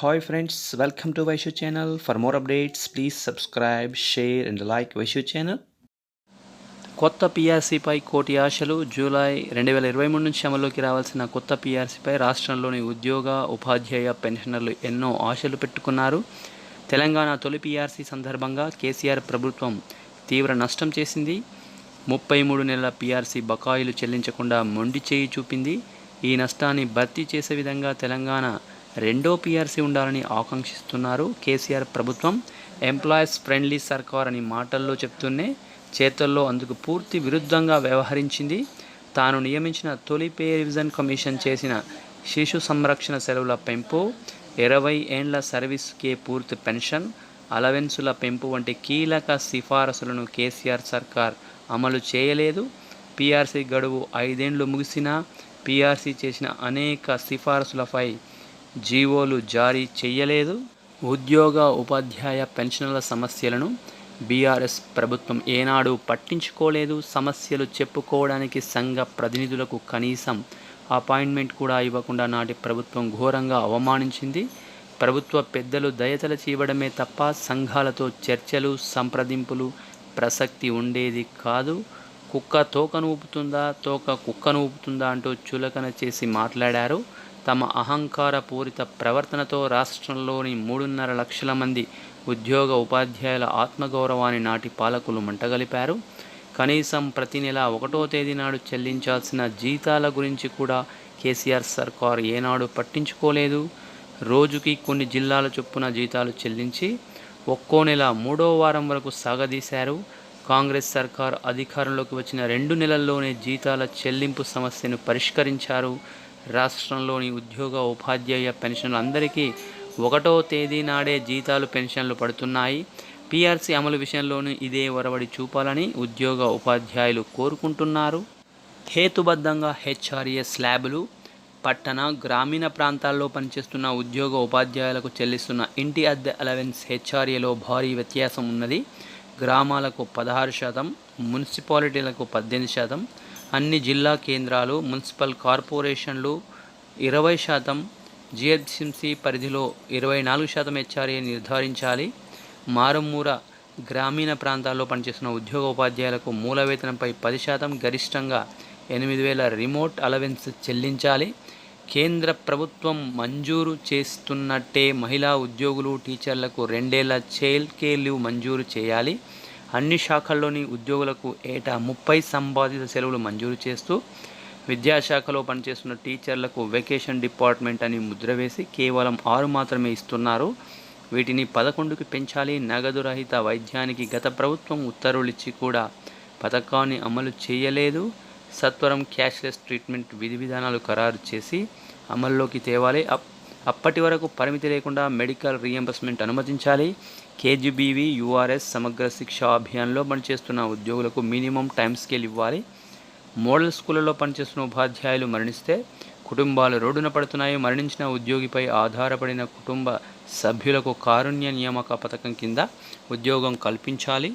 Hi friends welcome to Vaishu channel for more updates please subscribe share and like Vaishu channel కొత్త పీఆర్సీపై కోటి ఆశలు July రెండు వేల ఇరవై మూడు నుంచి అమల్లోకి రావాల్సిన కొత్త పీఆర్సీపై రాష్ట్రంలోని ఉద్యోగ ఉపాధ్యాయ పెన్షనర్లు ఎన్నో ఆశలు పెట్టుకున్నారు. తెలంగాణ తొలి పీఆర్సీ సందర్భంగా కేసీఆర్ ప్రభుత్వం తీవ్ర నష్టం చేసింది. ముప్పై మూడు నెలల పీఆర్సీ బకాయిలు చెల్లించకుండా మొండి చేయి చూపింది. ఈ నష్టాన్ని భర్తీ చేసే విధంగా తెలంగాణ రెండో పీఆర్సీ ఉండాలని ఆకాంక్షిస్తున్నారు కేసీఆర్ ప్రభుత్వం. ఎంప్లాయీస్ ఫ్రెండ్లీ సర్కార్ అని మాటల్లో చెప్తూనే చేతల్లో అందుకు పూర్తి విరుద్ధంగా వ్యవహరించింది. తాను నియమించిన తొలి పే రివిజన్ కమిషన్ చేసిన శిశు సంరక్షణ సెలవుల పెంపు ఇరవై ఏండ్ల సర్వీస్కే పూర్తి పెన్షన్ అలవెన్సుల పెంపు వంటి కీలక సిఫారసులను కేసీఆర్ సర్కార్ అమలు చేయలేదు. పీఆర్సీ గడువు ఐదేండ్లు ముగిసినా పీఆర్సీ చేసిన అనేక సిఫారసులపై జీవోలు జారీ చేయలేదు ఉద్యోగ ఉపాధ్యాయ పెన్షన్ల సమస్యలను బీఆర్ఎస్ ప్రభుత్వం ఏనాడు పట్టించుకోలేదు. సమస్యలు చెప్పుకోవడానికి సంఘ ప్రతినిధులకు కనీసం అపాయింట్మెంట్ కూడా ఇవ్వకుండా నాటి ప్రభుత్వం ఘోరంగా అవమానించింది. ప్రభుత్వ పెద్దలు దయతలచి ఇవ్వడమే తప్ప సంఘాలతో చర్చలు సంప్రదింపులు ప్రసక్తి ఉండేది కాదు. కుక్క తోకను ఊపుతుందా తోక కుక్కను ఊపుతుందా అంటూ చులకన చేసి మాట్లాడారు. తమ అహంకారపూరిత ప్రవర్తనతో రాష్ట్రంలోని మూడున్నర లక్షల మంది ఉద్యోగ ఉపాధ్యాయుల ఆత్మగౌరవాన్ని నాటి పాలకులు మంటగలిపారు. కనీసం ప్రతి నెల ఒకటో తేదీ నాడు చెల్లించాల్సిన జీతాల గురించి కూడా కేసీఆర్ సర్కార్ ఏనాడు పట్టించుకోలేదు. రోజుకి కొన్ని జిల్లాల చొప్పున జీతాలు చెల్లించి ఒక్కో నెల మూడో వారం వరకు సాగదీశారు. కాంగ్రెస్ సర్కార్ అధికారంలోకి వచ్చిన రెండు నెలల్లోనే జీతాల చెల్లింపు సమస్యను పరిష్కరించారు. రాష్ట్రంలోని ఉద్యోగ ఉపాధ్యాయ పెన్షన్లు అందరికీ ఒకటో తేదీ నాడే జీతాలు పెన్షన్లు పడుతున్నాయి. పీఆర్సీ అమలు విషయంలోనూ ఇదే వరవడి చూపాలని ఉద్యోగ ఉపాధ్యాయులు కోరుకుంటున్నారు. హేతుబద్ధంగా హెచ్ఆర్ఏ స్లాబులు పట్టణ గ్రామీణ ప్రాంతాల్లో పనిచేస్తున్న ఉద్యోగ ఉపాధ్యాయులకు చెల్లిస్తున్న ఇంటి అద్దె అలవెన్స్ హెచ్ఆర్ఏలో భారీ వ్యత్యాసం ఉన్నది. గ్రామాలకు పదహారు శాతం మున్సిపాలిటీలకు పద్దెనిమిది శాతం అన్ని జిల్లా కేంద్రాలు మున్సిపల్ కార్పొరేషన్లు ఇరవై శాతం జిహెచ్ఎంసి పరిధిలో ఇరవై నాలుగు శాతం హెచ్ఆర్ఏ నిర్ధారించాలి. మారుమూర గ్రామీణ ప్రాంతాల్లో పనిచేస్తున్న ఉద్యోగ ఉపాధ్యాయులకు మూల వేతనంపై పది శాతం గరిష్టంగా ఎనిమిది వేల రిమోట్ అలవెన్స్ చెల్లించాలి. కేంద్ర ప్రభుత్వం మంజూరు చేస్తున్నట్టే మహిళా ఉద్యోగులు టీచర్లకు రెండేళ్ళ చైల్డ్ కేర్ లీవ్ మంజూరు చేయాలి. అన్ని శాఖల్లోని ఉద్యోగులకు ఏటా ముప్పై సంపాదిత సెలవులు మంజూరు చేస్తూ విద్యాశాఖలో పనిచేస్తున్న టీచర్లకు వెకేషన్ డిపార్ట్మెంట్ అని ముద్ర వేసి కేవలం ఆరు మాత్రమే ఇస్తున్నారు. వీటిని పదకొండుకి పెంచాలి. నగదు రహిత వైద్యానికి గత ప్రభుత్వం ఉత్తర్వులిచ్చి కూడా పథకాన్ని అమలు చేయలేదు. సత్వరం క్యాష్లెస్ ట్రీట్మెంట్ విధి విధానాలు ఖరారు చేసి అమల్లోకి తేవాలి. అప్పటి వరకు పరిమితి లేకుండా మెడికల్ రీఎంబర్స్మెంట్ అనుమతించాలి. కేజీబీవీ యూఆర్ఎస్ సమగ్ర శిక్షా అభియాన్లో పనిచేస్తున్న ఉద్యోగులకు మినిమం టైం స్కేల్ ఇవ్వాలి. మోడల్ స్కూళ్ళలో పనిచేస్తున్న ఉపాధ్యాయులు మరణిస్తే కుటుంబాలు రోడ్డున పడుతున్నాయి. మరణించిన ఉద్యోగిపై ఆధారపడిన కుటుంబ సభ్యులకు కారుణ్య నియామక పథకం కింద ఉద్యోగం కల్పించాలి.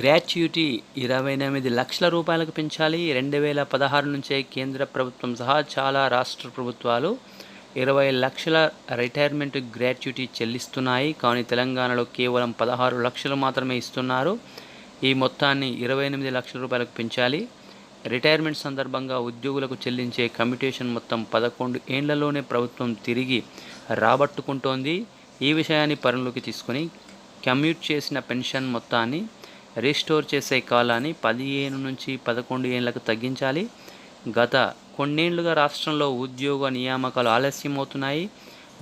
గ్రాట్యుటీ ఇరవై ఎనిమిది లక్షల రూపాయలకు పెంచాలి. రెండు వేల పదహారు నుంచే కేంద్ర ప్రభుత్వం సహా చాలా రాష్ట్ర ప్రభుత్వాలు ఇరవై లక్షల రిటైర్మెంట్ గ్రాట్యుటీ చెల్లిస్తున్నాయి. కానీ తెలంగాణలో కేవలం పదహారు లక్షలు మాత్రమే ఇస్తున్నారు. ఈ మొత్తాన్ని ఇరవై ఎనిమిది లక్షల రూపాయలకు పెంచాలి. రిటైర్మెంట్ సందర్భంగా ఉద్యోగులకు చెల్లించే కమ్యూటేషన్ మొత్తం పదకొండు ఏండ్లలోనే ప్రభుత్వం తిరిగి రాబట్టుకుంటోంది. ఈ విషయాన్ని పరిలోకి తీసుకొని కమ్యూట్ చేసిన పెన్షన్ మొత్తాన్ని రీస్టోర్ చేసే కాలాన్ని పదిహేను నుంచి పదకొండు ఏళ్ళకు తగ్గించాలి. గత కొన్నేళ్ళుగా రాష్ట్రంలో ఉద్యోగ నియామకాలు ఆలస్యమవుతున్నాయి.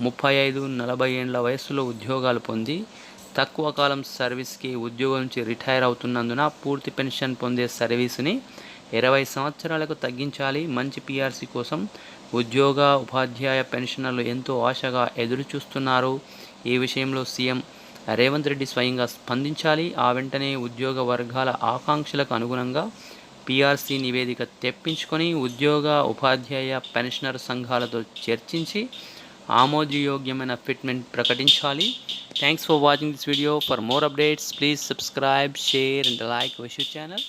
ముప్పై ఐదు నలభై ఏండ్ల వయస్సులో ఉద్యోగాలు పొంది తక్కువ కాలం సర్వీస్కి ఉద్యోగం నుంచి రిటైర్ అవుతున్నందున పూర్తి పెన్షన్ పొందే సర్వీస్ని ఇరవై సంవత్సరాలకు తగ్గించాలి. మంచి పీఆర్సీ కోసం ఉద్యోగ ఉపాధ్యాయ పెన్షనర్లు ఎంతో ఆశగా ఎదురు చూస్తున్నారు ఈ విషయంలో సీఎం రేవంత్ రెడ్డి స్వయంగా స్పందించాలి. ఆ వెంటనే ఉద్యోగ వర్గాల ఆకాంక్షలకు అనుగుణంగా పీఆర్సీ నివేదిక తెప్పించుకొని ఉద్యోగ ఉపాధ్యాయ పెన్షనర్ సంఘాలతో చర్చించి ఆమోదయోగ్యమైన ఫిట్మెంట్ ప్రకటించాలి. Thanks for watching this video for more updates please subscribe share and like wish channel